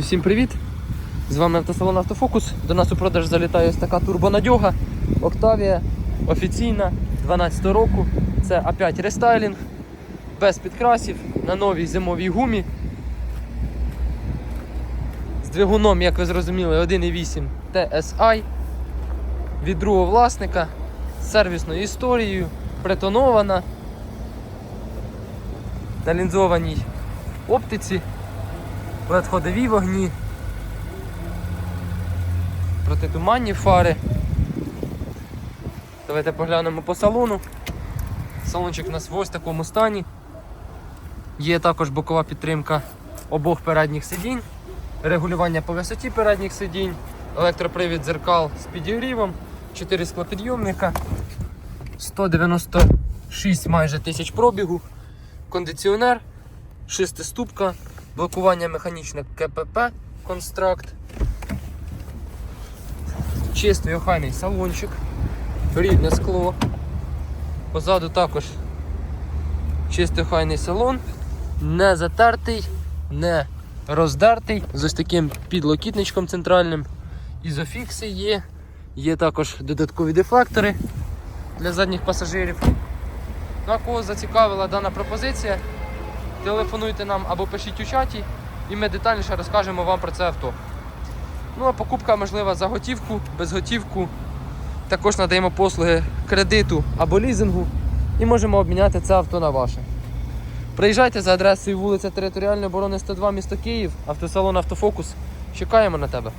Всім привіт! З вами автосалон Автофокус. До нас у продаж залітає ось така турбонадьога Octavia офіційна 12 року. Це опять рестайлінг, без підкрасів, на новій зимовій гумі. З двигуном, як ви зрозуміли, 1.8 TSI від другого власника з сервісною історією, притонована на лінзованій оптиці LED-ходові вогні, протитуманні фари. Давайте поглянемо по салону. Салончик у нас в ось такому стані. Є також бокова підтримка обох передніх сидінь, регулювання по висоті передніх сидінь, електропривід дзеркал з підігрівом, 4 склопідйомника, 196 майже тисяч пробігу, кондиціонер, шестиступка, блокування механічне КПП Констракт. Чистий охайний салончик, рідне скло. Позаду також чистий охайний салон, не затертий, не роздертий, з ось таким підлокітничком центральним. Ізофікси є, є також додаткові дефлектори для задніх пасажирів. Ну, а кого зацікавила дана пропозиція, телефонуйте нам або пишіть у чаті, і ми детальніше розкажемо вам про це авто. Ну а покупка можлива за готівку, без готівку. Також надаємо послуги кредиту або лізингу і можемо обміняти це авто на ваше. Приїжджайте за адресою вулиця Територіальної оборони 102 місто Київ, автосалон Автофокус. Чекаємо на тебе.